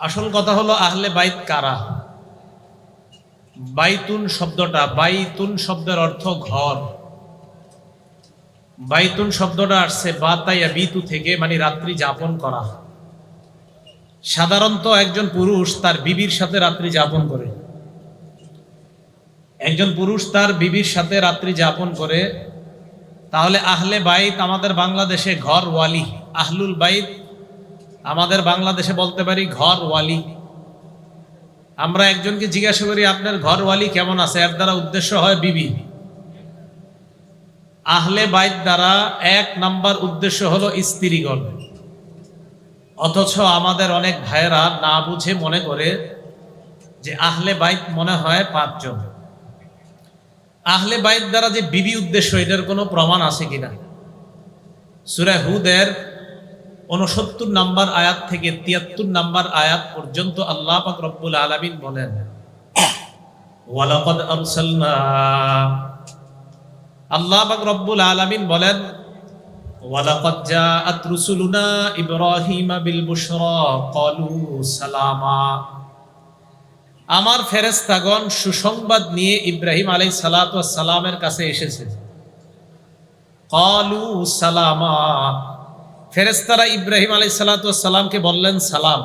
আসল কথা হলো আহলে বাইত কারা? বাইতুন শব্দটা, বাইতুন শব্দের অর্থ ঘর। বাইতুন শব্দটা আসছে বাতাইয়া বিতু থেকে মানে রাত্রি যাপন করা। সাধারণত একজন পুরুষ তার বিবির সাথে রাত্রি যাপন করে। একজন পুরুষ তার বিবির সাথে রাত্রি যাপন করে। তাহলে আহলে বাইত আমাদের বাংলাদেশে ঘর ওয়ালি আহলুল বাইত আমাদের বাংলাদেশে বলতে পারি ঘর ওয়ালি আমরা একজনকে জিজ্ঞাসা করি, আপনার ঘর ওয়ালি কেমন আছে? এর দ্বারা উদ্দেশ্য হয় বিবি। আহলে বাইত দ্বারা এক নাম্বার উদ্দেশ্য হলো স্ত্রীগণ। অথচ আমাদের অনেক ভাইয়েরা না বুঝে মনে করে যে আহলে বাইত মনে হয় পাঁচজন। আহলে বাইত দ্বারা যে বিবি উদ্দেশ্য, এটার কোনো প্রমাণ আছে কিনা? সুরা হুদের উনসত্তর নাম্বার আয়াত থেকে তিয়াত্তর নাম্বার আয়াত পর্যন্ত আল্লাহ পাক রব্বুল আলামিন বলেন আল্লাহ পাক রব্বুল বলেন বিল আমার ফেরেস্তাগণ সুসংবাদ নিয়ে ইব্রাহিম আলাই সালামের কাছে এসেছে। কলু সালামা। ফেরেস্তারা ইব্রাহিম আলাই সালাতামকে বললেন, সালাম।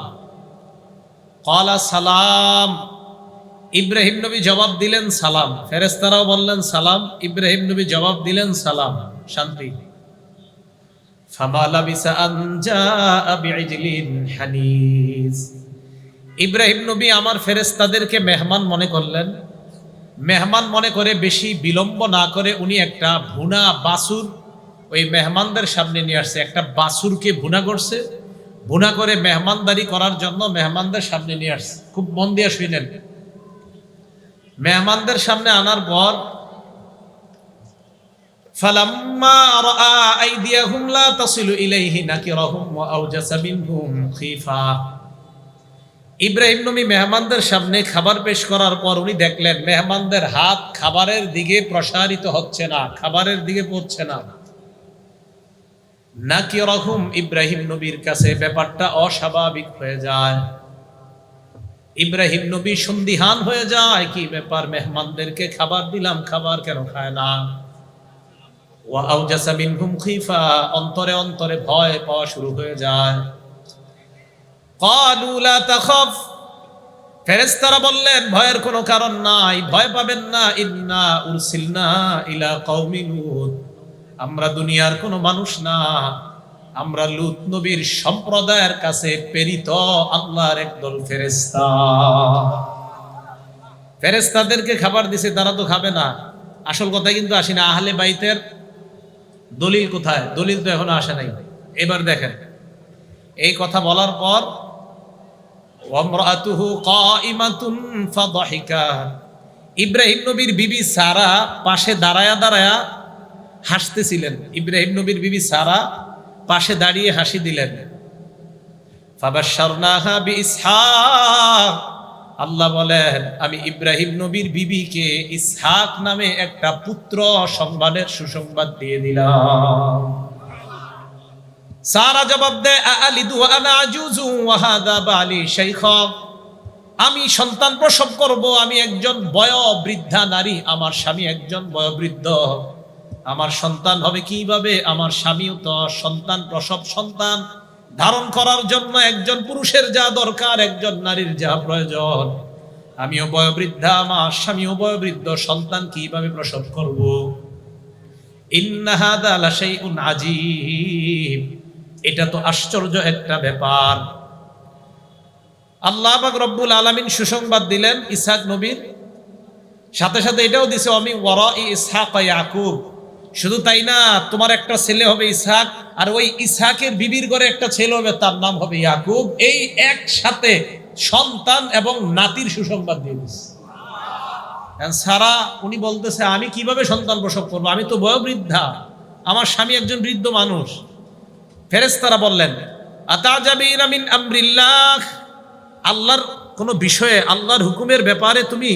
কলা সালাম। ইব্রাহিম নবী জবাব দিলেন, সালাম। ফেরেস্তারাও বললেন, সালাম। ইব্রাহিম নবী জবাব দিলেন, সালাম। শান্তি। ইব্রাহিম নবী আমার ফেরেস্তাদেরকে মেহমান মনে করলেন। মেহমান মনে করে বেশি বিলম্ব না করে উনি একটা ভুনা বাসুর ওই মেহমানদের সামনে নিয়ে আসছে। একটা বাসুরকে ভুনা করছে। ভুনা করে মেহমানদারি করার জন্য মেহমানদের সামনে নিয়ে আসছে। খুব মন দিয়ে শুনেন মেহমানদের সামনে আনার পর ইব্রাহিম নবী মেহমানদের সামনে খাবার পেশ করার পর উনি দেখলেন, মেহমানদের হাত খাবারের দিকে প্রসারিত হচ্ছে না, খাবারের দিকে পড়ছে না। নাকি রকম ইব্রাহিম নবীর কাছে ব্যাপারটা অস্বাভাবিক হয়ে যায়। ইব্রাহিম নবী সন্দিহান হয়ে যায়, কি ব্যাপার মেহমানদেরকে খাবার দিলাম, খাবার কেন খায় না? অন্তরে অন্তরে ভয় পাওয়া শুরু হয়ে যায়। লা বললেন, ভয়ের কোনো কারণ নাই, ভয় পাবেন না, ইন্না উরসিলনা ইলা লূত। আমরা দুনিয়ার কোনো মানুষ না। আমরা লূত নবীর সম্প্রদায়ের কাছে প্রেরিত আল্লাহর একদল ফেরেস্তা ফেরেশতাদেরকে খাবার দিছে, তারা তো খাবে না। আসল কথা কিন্তু আসি না, আহলে বাইতের দলিল কোথায়? দলিল তো এখনও আসে নাই। এবার দেখেন, এই কথা বলার পর ইব্রাহিম নবীর বিবি সারা পাশে দাঁড়ায়া দাঁড়ায়া হাসতেছিলেন। ইব্রাহিম নবীর বিবি সারা পাশে দাঁড়িয়ে হাসি দিলেন। আল্লাহ বলেন, আমি ইব্রাহিম নবীর বিবিকে ইসহাক নামে একটা পুত্র সংবাদের সুসংবাদ দিয়ে দিলাম। সারা জবাব দেয় আমি সন্তান প্রসব করব, আমি একজন বয় বৃদ্ধা নারী, আমার স্বামী একজন বয়োবৃদ্ধ। আমার সন্তান হবে কীভাবে? আমার স্বামীও তো সন্তান, প্রসব সন্তান। ধারণ করার জন্য একজন পুরুষের যা দরকার, একজন নারীর যা প্রয়োজন। আমিও বয়োবৃদ্ধা, আমার স্বামীও বয়োবৃদ্ধ, সন্তান কীভাবে প্রসব করব? এটা তো আশ্চর্য একটা ব্যাপার। আল্লাহ রব্বুল আলামিন সুসংবাদ দিলেন ইসহাক নবীর। সাথে সাথে এটাও দিছে আমি ওয়ারা ইসহাক ইয়াকুব। শুধু তাই না, তোমার একটা ছেলে হবে ইসহাক, আর ওই ইসহাকের বিবির ঘরে একটা ছেলে হবে, তার নাম হবে ইয়াকুব। এই একসাথে সন্তান এবং নাতির সুসংবাদ দিয়ে দিচ্ছে সারা, উনি বলতেছে, আমি কীভাবে সন্তান প্রসব করব? আমি তো বয়োবৃদ্ধা। আমার স্বামী একজন বৃদ্ধ মানুষ। ফেরেস্তারা বললেন আল্লাহর কোনো বিষয়ে, আল্লাহর হুকুমের ব্যাপারে তুমি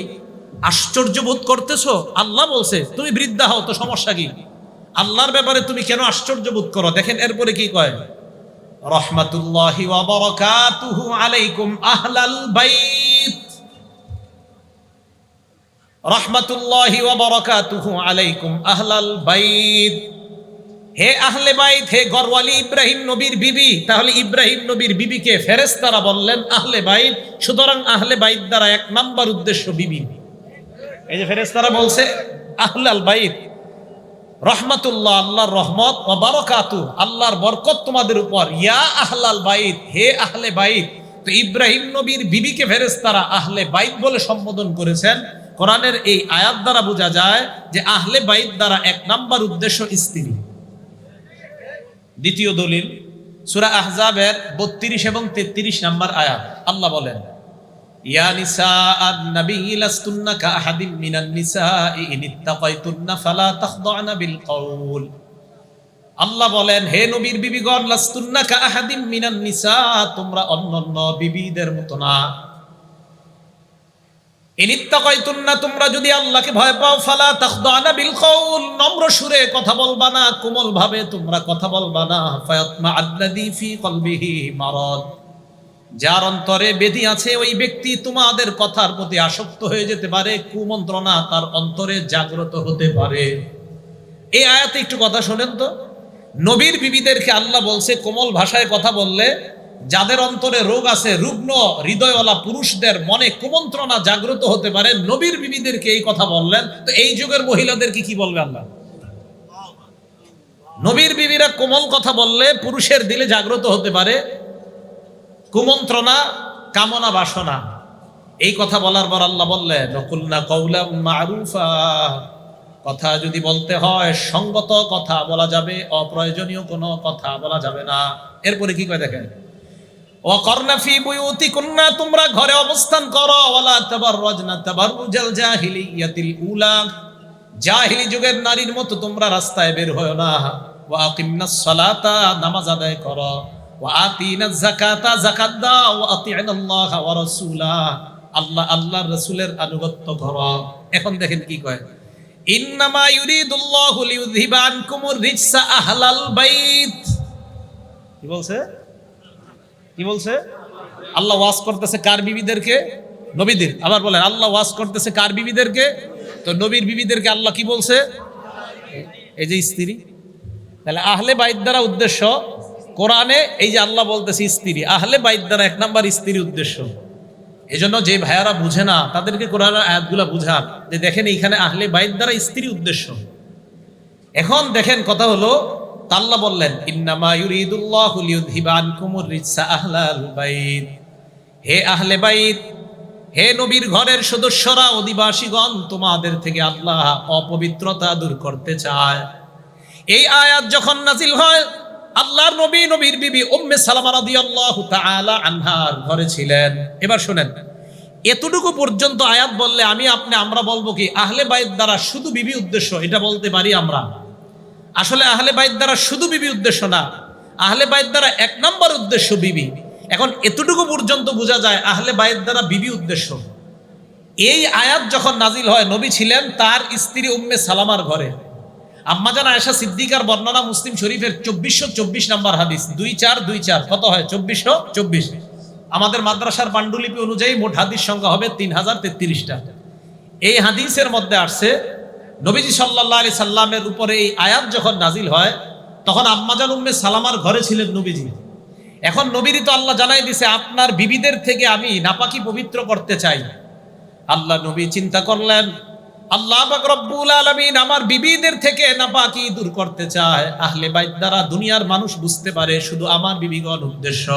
আশ্চর্য বোধ করতেছো? আল্লাহ বলছে, তুমি বৃদ্ধা হও, তো সমস্যা কি? আল্লাহর ব্যাপারে তুমি কেন আশ্চর্য বোধ করো? দেখেন এরপরে কি কয়? রহমাতুল্লাহি আলাইকুম আলাইকুম আহলাল বাইত। হে আহলে বাইত, হে গরওয়ালি ইব্রাহিম নবীর বিবি। তাহলে ইব্রাহিম নবীর বিবিকে ফেরেশতারা বললেন, আহলে বাইত, সুতরাং আহলে বাইত দ্বারা এক নাম্বার উদ্দেশ্য বিবি। এই যে ফেরেশতারা বলছে, আহলাল বাইত, রহমাতুল্লাহ, আল্লাহর রহমত ও বারকাতু, আল্লাহর বরকত তোমাদের উপর। ইয়া আহলাল বাইত, হে আহলে বাইত, তো ইব্রাহিম নবীর বিবিকে ফেরেশতারা আহলে বাইত বলে সম্বোধন করেছেন। কোরআনের এই আয়াত দ্বারা বোঝা যায় যে আহলে বাইত দ্বারা এক নাম্বার উদ্দেশ্য স্ত্রী। দ্বিতীয় দলিল, সুরা আহজাবের 32 এবং 33 নাম্বার আয়াত। আল্লাহ বলেন ইয়া নিসা আন-নবী লাস্তুন্না কাআহাদিম মিনান নিসাই, ইন ইত্তাকাইতুন্না ফালা আল্লাহ বলেন, হে নবীর বিবিগণ, লাস্তুন্না কাআহাদিম মিনান নিসা, তোমরা অন্যান্য বিবিদের মতো না। ইনিত্তাকাইতুন্না তোমরা যদি আল্লাহকে ভয় পাও, ফালা তাখদানা বিল কওল, নম্র সুরে কথা বলবা না, কোমল ভাবে তোমরা কথা বলবা না। ফায়াতমা আল্লাযী ফি কলবিহি মারাদ। যার অন্তরে বেদি আছে, ওই ব্যক্তি তোমাদের কথার প্রতি আসক্ত হয়ে যেতে পারে, কুমন্ত্রণা তার অন্তরে জাগ্রত হতে পারে। এই আয়াতে একটু কথা শোনেন তো। নবীর বিবিদেরকে আল্লাহ বলছে, কোমল ভাষায় কথা বললে যাদের অন্তরে রোগ আছে, রুগ্ন হৃদয়ওয়ালা পুরুষদের মনে কুমন্ত্রণা জাগ্রত হতে পারে। নবীর বিবিদেরকে এই কথা বললেন, তো এই যুগের মহিলাদেরকে কি বলবে আল্লাহ? নবীর বিবিরা কোমল কথা বললে পুরুষের দিলে জাগ্রত হতে পারে কুমন্ত্রণা, কামনা, বাসনা। এই কথা বলার পর আল্লাহ বললেন নকুলনা কৌলাম মারুফা। কথা যদি বলতে হয়, সঙ্গত কথা বলা যাবে, অপ্রয়োজনীয় কোনো কথা বলা যাবে না। এরপরে কি করে দেখেন? ওয়াকরনা ফি বুয়ুতিকুন্না, তোমরা ঘরে অবস্থান করো, ওয়ালা তাবাররাজনা তাবাররুজাল জাহিলিয়াতিল উলা। জাহিলি যুগের নারীর মতো তোমরা রাস্তায় বের হয় না। ওয়া আকিমনাস সালাতা, নামাজ আদায় করো। ওয়া আতিনাজ যাকাতা যাকাত দাও ওয়া রাসূলা আল্লাহ আল্লাহর রাসূলের আনুগত্য করো এখন দেখেন কি কয়। ইন্নামা ইউরিদুল্লাহু লিইউযহিবা আনকুমুর রিজসা আহলাল বাইত। কি বলছে? কি বলছে? আল্লাহ ওয়াজ করতেছে কার বিবিদেরকে? নবীদের। আবার বলেন, আল্লাহ ওয়াজ করতেছে কার বিবিদেরকে? তো নবীর বিবিদেরকে আল্লাহ কি বলছে? এই যে স্ত্রী। তাহলে আহলে বাইত দ্বারা উদ্দেশ্য কোরআনে এই যে আল্লাহ বলতেছে স্ত্রী, আহলে বাইত দ্বারা এক নাম্বার স্ত্রীর উদ্দেশ্য। এই জন্য যে ভাইয়ারা বুঝে না, তাদেরকে কোরআনের আয়াতগুলা বুঝান যে দেখেন এইখানে আহলে বাইত দ্বারা স্ত্রী উদ্দেশ্য। এখন দেখেন কথা হলো, আল্লাহ বললেন, ইন্নামা ইউরিদুল্লাহু লিইউযহিবা আনকুমুর রিজসা আহলাল বাইত। হে আহলে বাইত, হে নবীর ঘরের সদস্যরা, অধিবাসীগণ, তোমাদের থেকে আল্লাহ অপবিত্রতা দূর করতে চায়। এই আয়াত যখন নাজিল হয় আল্লাহর নবী, নবীর বিবি উম্মে সালামা রাদিয়াল্লাহু তাআলা আনহার ঘরে ছিলেন। এবার শুনেন, এতটুকু পর্যন্ত আয়াত বললে আমি, আপনি, আমরা বলব কি, আহলে বাইত দ্বারা শুধু বিবি উদ্দেশ্য, এটা বলতে পারি আমরা। আসলে আহলে বাইত দ্বারা শুধু বিবি উদ্দেশ্য না, আহলে বাইত দ্বারা এক নম্বর উদ্দেশ্য বিবি। এখন এতটুকু পর্যন্ত বোঝা যায় আহলে বাইত দ্বারা বিবি উদ্দেশ্য। এই আয়াত যখন নাজিল হয়, নবী ছিলেন তার স্ত্রী উম্মে সালামার ঘরে। আম্মাজান আয়েশা সিদ্দিকার বর্ণনা মুসলিম শরীফের চব্বিশশো চব্বিশ নম্বর হাদিস। দুই চার দুই চার। কত হয়? চব্বিশশো চব্বিশ। আমাদের মাদ্রাসার পাণ্ডুলিপি অনুযায়ী মোট হাদিস সংখ্যা হবে তিন হাজার তেত্রিশটা। এই হাদিসের মধ্যে আসছে, নবীজি সাল্লাহ আলি সাল্লামের উপরে এই আয়াত যখন নাজিল হয়, তখন আম্মাজান উম্মে সালামার ঘরে ছিলেন নবীজি। এখন নবীরই তো আল্লাহ জানাই দিছে, আপনার বিবিদের থেকে আমি নাপাকি পবিত্র করতে চাই। আল্লাহ নবী চিন্তা করলেন আল্লাহ রব্বুল আলামিন আমার বিবিদের থেকে নাপাকি দূর করতে চায়। আহলে বাইত দ্বারা দুনিয়ার মানুষ বুঝতে পারে শুধু আমার বিবিগণ উদ্দেশ্য।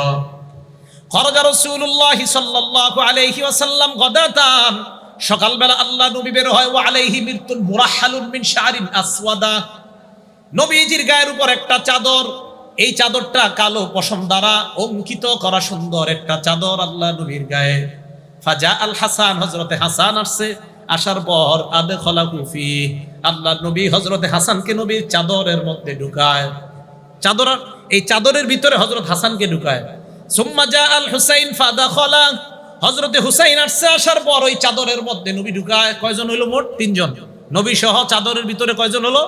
সকালবেলা আল্লাহ নবী হয়, ওয়া আলাইহি মুরাহহালুন মিন আসওয়াদা। নবীজির গায়ের উপর একটা চাদর, এই চাদরটা কালো পশম দ্বারা অঙ্কিত করা সুন্দর একটা চাদর আল্লাহ নবীর গায়ে। ফাজা আল হাসান হজরতে হাসান আসছে আসার পর আদে খলা কুফি আল্লাহ নবী হজরতে হাসানকে নবীর চাদরের মধ্যে ঢুকায়। চাদর এই চাদরের ভিতরে হজরত হাসানকে ঢুকায়। সুম্মা আল হুসাইন ফাদা খলা হজরতে হুসাইন আসছে, আসার পর ওই চাদরের মধ্যে নবী ঢুকায়। কয়জন হলো মোট? তিনজন। নবী সহ চাদরের ভিতরে কয়জন হলো?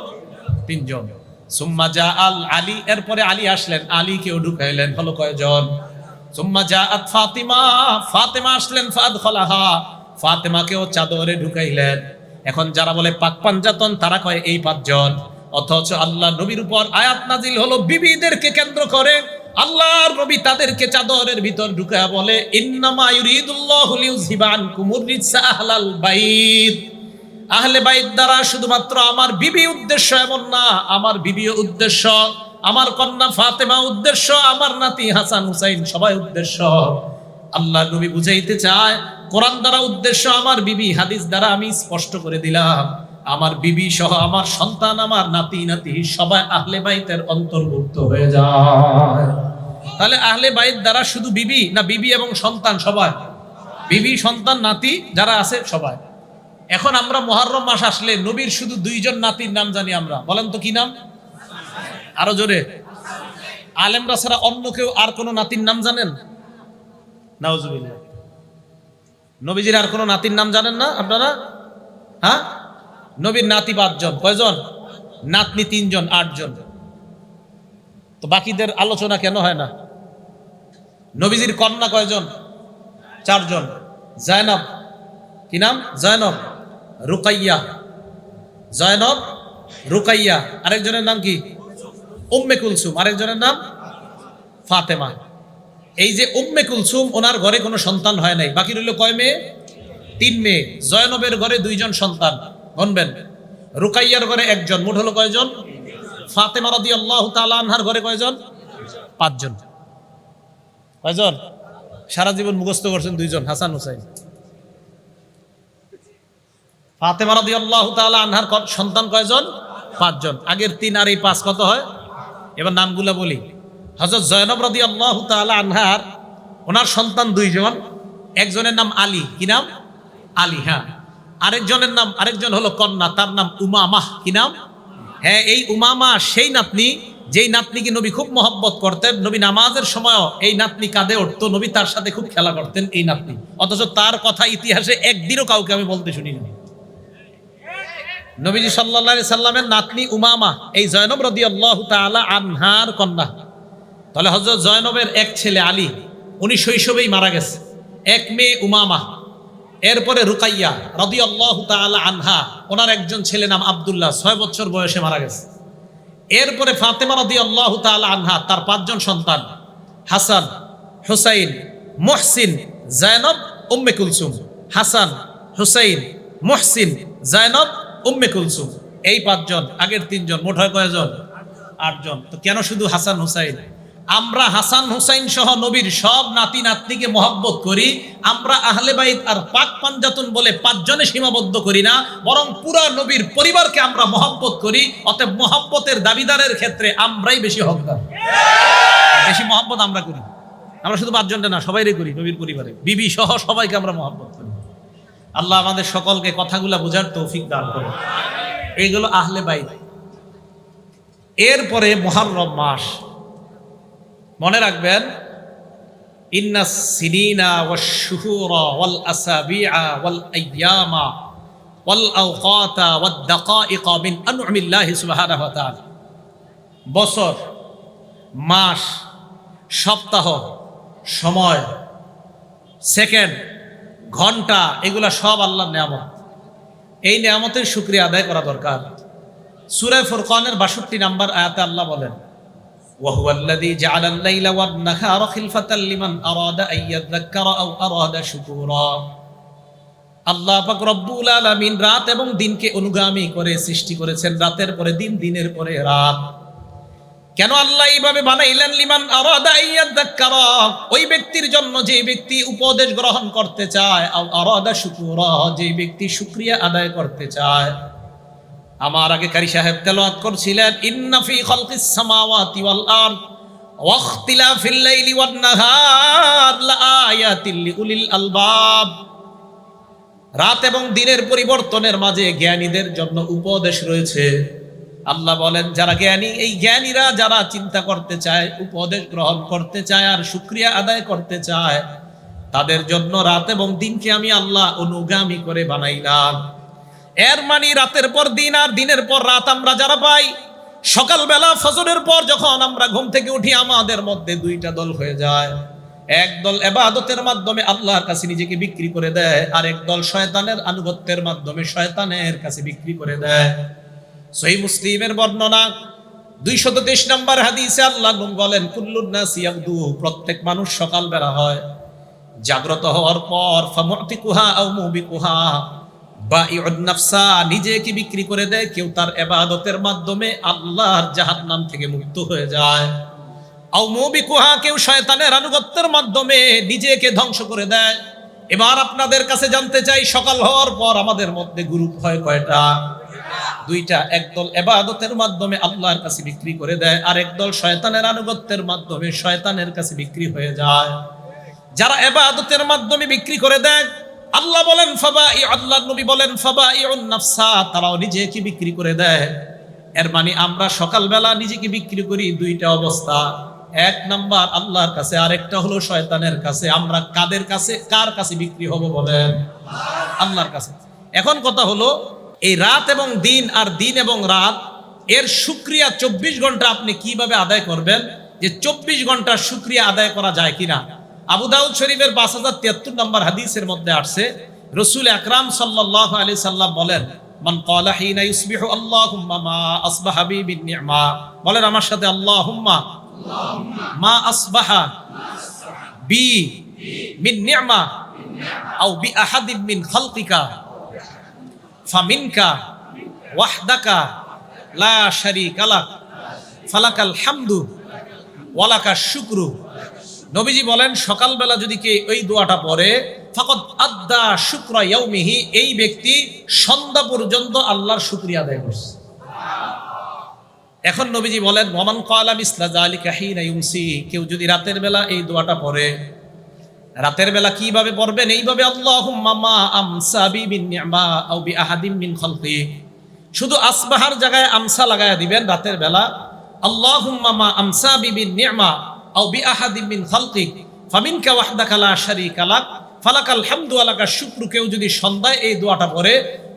তিনজন। সুম্মা যা আল আলী এরপরে আলী আসলেন। আলীকেও ঢুকাইলেন। হলো কয়জন? সুম্মা যা আত ফাতিমা। ফাতেমা আসলেন ফাদ খলাহা ফাতেমাকেও চাদরে ঢুকাইলেন। এখন যারা বলে পাক পাঞ্জাতন, তারা কয় এই পাঁচজন। অথচ আল্লাহ নবীর উপর আয়াত নাজিল হলো, বিবিদেরকে কেন্দ্র করে আল্লাহর নবী তাদেরকে চাদরের ভিতর ঢুকায়া বলে আহলে বাইত দ্বারা শুধুমাত্র আমার বিবি উদ্দেশ্য এমন না, আমার বিবিও উদ্দেশ্য, আমার কন্যা ফাতেমা উদ্দেশ্য, আমার নাতি হাসান হুসাইন সবাই উদ্দেশ্য। আল্লাহ নবী বুঝাইতে চায়, কোরআন দ্বারা উদ্দেশ্য আমার বিবি, হাদিস দ্বারা আমি স্পষ্ট করে দিলাম। আমার বিবি সহ আমার সন্তান, আমার নাতি নাতি, সবাই আহলে বাইতের অন্তর্ভুক্ত হয়ে যায়। তাহলে আহলে বাইত দ্বারা শুধু বিবি না বিবি এবং সন্তান সবাই? বিবি, সন্তান, নাতি যারা আছে সবাই। এখন আমরা মহারম মাস আসলে নবীর শুধু দুইজন নাতির নাম জানি আমরা। বলেন তো কি নাম? আরও জোরে। আলেমরা ছাড়া অন্য কেউ আর কোনো নাতির নাম জানেন? নাউজুবিল্লাহ। নবীজির আর কোনো নাতির নাম জানেন না আপনারা? হ্যাঁ? নবীর নাতি পাঁচজন। কয়জন? নাতনি তিনজন, আটজন। তো বাকিদের আলোচনা কেন হয় না? নবীজির কন্যা কয়জন? চারজন। জয়নব। কি নাম? জয়নব। রুকাইয়া। জয়নব, রুকাইয়া। আরেকজনের নাম কি? উম্মে কুলসুম। আরেকজনের নাম? ফাতেমা। এই যে উম্মে কুলসুম, ওনার ঘরে কোনো সন্তান হয় নাই। বাকি রইল কয় মেয়ে? তিন মেয়ে। জয়নবের ঘরে দুইজন সন্তান। গনবেন রুকাইয়ার ঘরে একজন। মোট হলো কয়জন? ফাতেমা রাদি আল্লাহ আনহার ঘরে কয়জন? পাঁচজন। কয়জন? সারা জীবন মুখস্থ করছেন দুইজন, হাসান হুসাইন। ফাতেমা রাদি আল্লাহ আনহার সন্তান কয়জন? পাঁচজন। আগের তিন আর এই পাঁচ কত হয়? এবার নামগুলো বলি। হজরত জয়নব রাদি আল্লাহ আনহার ওনার সন্তান দুইজন। একজনের নাম আলী, কি নাম? আলী হ্যাঁ। আরেকজনের নাম, আরেকজন হলো কন্যা, তার নাম উমামাহ, কি নাম? হ্যাঁ এই উমামা, সেই নাতনি, যেই নাতনিকে নবী খুব মহব্বত করতেন, নবী নামাজের সময়ও এই নাতনি কাঁদে উঠতো, নবী তার সাথে খুব খেলা করতেন এই নাতনি। অথচ তার কথা ইতিহাসে একদিনও কাউকে আমি বলতে শুনিনি নবীজি সাল্লা সাল্লামের নাতনি উমামা, এই জয়নব রদি আল্লাহ তালা আনহার কন্যা। তাহলে হজরত জয়নবের এক ছেলে আলী, উনি শৈশবেই মারা গেছে। এক মেয়ে উমামা, এরপরে রুকাইয়া রদি আল্লাহ তালা আনহা, ওনার একজন ছেলে নাম আবদুল্লাহ, ছয় বছর বয়সে মারা গেছে। এরপরে ফাতেমা রদি আল্লাহ তালা আনহা, তার পাঁচজন সন্তান, হাসান, হুসাইন, মুহসিন, জায়নব, উম্মে কুলসুম। হাসান, হুসাইন, মুহসিন, জায়নব, উম্মে কুলসুম। এই পাঁচজন, আগের তিনজন, মোট হয় কয়জন? আটজন। তো কেন শুধু হাসান, হুসাইন? আমরা হাসান হুসাইন সহ নবীর সব নাতি নাতনিকে মহব্বত করি, আমরা আহলে বাইত আর পাক পাঞ্জাতুন বলে পাঁচজনে সীমাবদ্ধ করি না, বরং পুরা নবীর পরিবারকে আমরা মহব্বত করি, অতএব মহব্বতের দাবিদারের ক্ষেত্রে আমরাই বেশি হকদার। বেশি মহব্বত আমরা করি আমরা শুধু পাঁচজনটা না, সবাইরে করি নবীর পরিবারে। বিবি সহ সবাইকে আমরা মহব্বত করি। আল্লাহ আমাদের সকলকে কথাগুলা বোঝার তৌফিক দান করে এইগুলো আহলে বাইত। এরপরে মহারম মাস। মনে রাখবেন, ইন্না সিনিনা ওয়াশ শুহুরা ওয়াল আসাবিআ ওয়াল আইয়ামা ওয়াল আওকাতা ওয়াদ দাকাইকা মিন আনউমিল্লাহি সুবহানাহু ওয়া তাআলা। বছর, মাস, সপ্তাহ, সময়, সেকেন্ড, ঘণ্টা, এগুলা সব আল্লাহর নিয়ামত। এই নিয়ামতের শুক্রিয়া আদায় করা দরকার। সুরে ফুরকানের বাষট্টি নাম্বার আয়াতে আল্লাহ বলেন وهو الذي جعل الليل والنهار خلفة لمن أراد أن يذكر أو أراد شكورا আল্লাহ পাক রব্বুল আলামিন রাত এবং দিনকে অনুগামী করে সৃষ্টি করেছেন রাতের পরে দিন দিনের পরে রাত কেন আল্লাহ এইভাবে বানাইলেন লিমান আরাদা ইয়াদাক্কারা ওই ব্যক্তির জন্য যে ব্যক্তি উপদেশ গ্রহণ করতে চায় আও আরাদা শুকুরা যে ব্যক্তি শুকরিয়া আদায় করতে চায় আমার আগে কারি সাহেব তেলাওয়াত করছিলেন, ইন্না ফি খালকিস সামাওয়াতি ওয়াল আরদ, ওয়াখতিলাফিল লাইলি ওয়ান নাহার লাআয়াতিল লিউলিল আলবাব। রাত এবং দিনের পরিবর্তনের মাঝে জ্ঞানীদের জন্য উপদেশ রয়েছে। আল্লাহ বলেন, যারা জ্ঞানী, এই জ্ঞানীরা যারা চিন্তা করতে চায়, উপদেশ গ্রহণ করতে চায় আর শুক্রিয়া আদায় করতে চায়, তাদের জন্য রাত এবং দিনকে আমি আল্লাহ অনুগামী করে বানাইলাম। এর মানে রাতের পর দিন আর দিনের পর রাত আমরা যারা পাই, সকালবেলা ফজরের পর যখন আমরা ঘুম থেকে উঠি, আমাদের মধ্যে দুইটা দল হয়ে যায়। এক দল এবাদতের মাধ্যমে আল্লাহর কাছে নিজেকে বিক্রি করে দেয় আর এক দল শয়তানের আনুগত্যের মাধ্যমে শয়তানের কাছে বিক্রি করে দেয়। সহি মুসলিমের বর্ণনা দুইশত তেইশ নম্বর হাদিসে আল্লাহ বলেন কুল্লুন্নাস ইয়াবদু প্রত্যেক মানুষ সকাল বেলা হয়। জাগ্রত হওয়ার পর, ফামুতিকুহা আও মুবিকুহা বা নাফসা নিজেকে বিক্রি করে দেয়? কেউ তার এবাদতের মাধ্যমে আল্লাহর জাহান্নাম থেকে মুক্ত হয়ে যায়। মুবিকুহা, কেউ শয়তানের আনুগত্যের মাধ্যমে নিজেকে ধ্বংস করে দেয়। এবার আপনাদের কাছে জানতে চাই, সকাল হওয়ার পর আমাদের মধ্যে গ্রুপ হয় কয়টা? দুইটা। একদল এবাদতের মাধ্যমে আল্লাহর কাছে বিক্রি করে দেয়, আর একদল শয়তানের আনুগত্যের মাধ্যমে শয়তানের কাছে বিক্রি হয়ে যায়। যারা এবাদতের মাধ্যমে বিক্রি করে দেয় আল্লাহ বলেন ফাবা ই আল্লাহ নবী বলেন ফাবা ইউন নাফসা তারাও নিজেকে বিক্রি করে দেয়। এর মানে আমরা সকালবেলা নিজেকে বিক্রি করি দুইটা অবস্থা। এক নাম্বার আল্লাহর কাছে, আরেকটা হলো শয়তানের কাছে। আমরা কাদের কাছে, কার কাছে বিক্রি হব বলেন? আল্লাহর কাছে। এখন কথা হলো, এই রাত এবং দিন আর দিন এবং রাত, এর সুক্রিয়া চব্বিশ ঘণ্টা আপনি কীভাবে আদায় করবেন? যে চব্বিশ ঘণ্টা সুক্রিয়া আদায় করা যায় কিনা? আবু দাউদ শরীফের পাঁচ হাজার তিয়াত্তর নম্বর হাদিসের মধ্যে আসছে, রসুল আকরাম সাল্লাহ আলি সাল্লাম বলেন, মান মা বি বলেন, আমার সাথে মা আসবাহা বি মিন বি আহাদিন মিন ওয়াহদাকা লা হামদু ওয়ালাকা শুকরু। নবীজি বলেন, সকালবেলা যদি কে ওই দোয়াটা পড়ে, ফাকত আদ্দা শুক্রা ইয়াউমিহি, এই ব্যক্তি সন্ধ্যা পর্যন্ত আল্লাহর শুকরিয়া আদায় করছে। এখন নবীজি বলেন ওমান কালা মিসলা জালিকা হিনা ইউমসি কেউ যদি রাতের বেলা এই দোয়াটা পড়ে, রাতের বেলা কীভাবে পড়বেন? এইভাবে, আল্লাহুম্মা মা আমসা বি বিন নি'মা আও বি আহাদিম মিন খালকি শুধু আসবাহার জায়গায় আমসা লাগায়া দিবেন, রাতের বেলা, আল্লাহুম্মা মা আমসা বি বিন নি'মা আও বি আহাদিম মিন খালকি, ফামিনকা ওয়াহদাকা লা শারীকা লাক, ফালাকাল হামদু আলাকা শুক্র। কেউ যদি সন্ধ্যায় এই দোয়াটা পড়ে,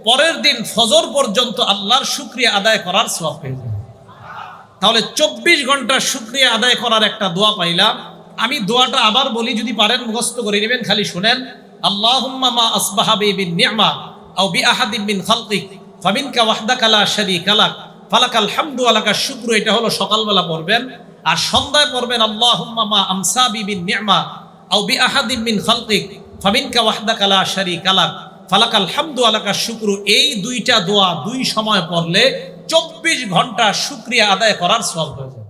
পরের দিন ফজর পর্যন্ত আল্লাহর শুকরিয়া আদায় করার সওয়াব পেয়ে যাবে তাহলে চব্বিশ ঘণ্টা শুক্রিয়া আদায় করার একটা দোয়া পাইলাম। আমি দোয়াটা আবার বলি, যদি পারেন মুখস্থ করে নেবেন, খালি শুনেন, আল্লাহুম্মা মা আসবাহা বি বিন নি'মা আও বি আহাদিন মিন খালকিক ফামিনকা ওয়াহদাকা লা শারীকা লাক, ফালাকাল হামদু আলাকা এটা হলো সকালবেলা পড়বেন। আর সন্ধ্যায় পড়বেন, আল্লাহুম্মা আমসা বি বিন নি'মা আও বি আহাদিন মিন খালকিক, ফামিনকা ওয়াহদাকা লা শারীকা লাক ফালাক হামদু আলাকা শুকরু। এই দুইটা দোয়া দুই সময় পড়লে চব্বিশ ঘণ্টা শুক্রিয়া আদায় করার সব হয়ে যায়।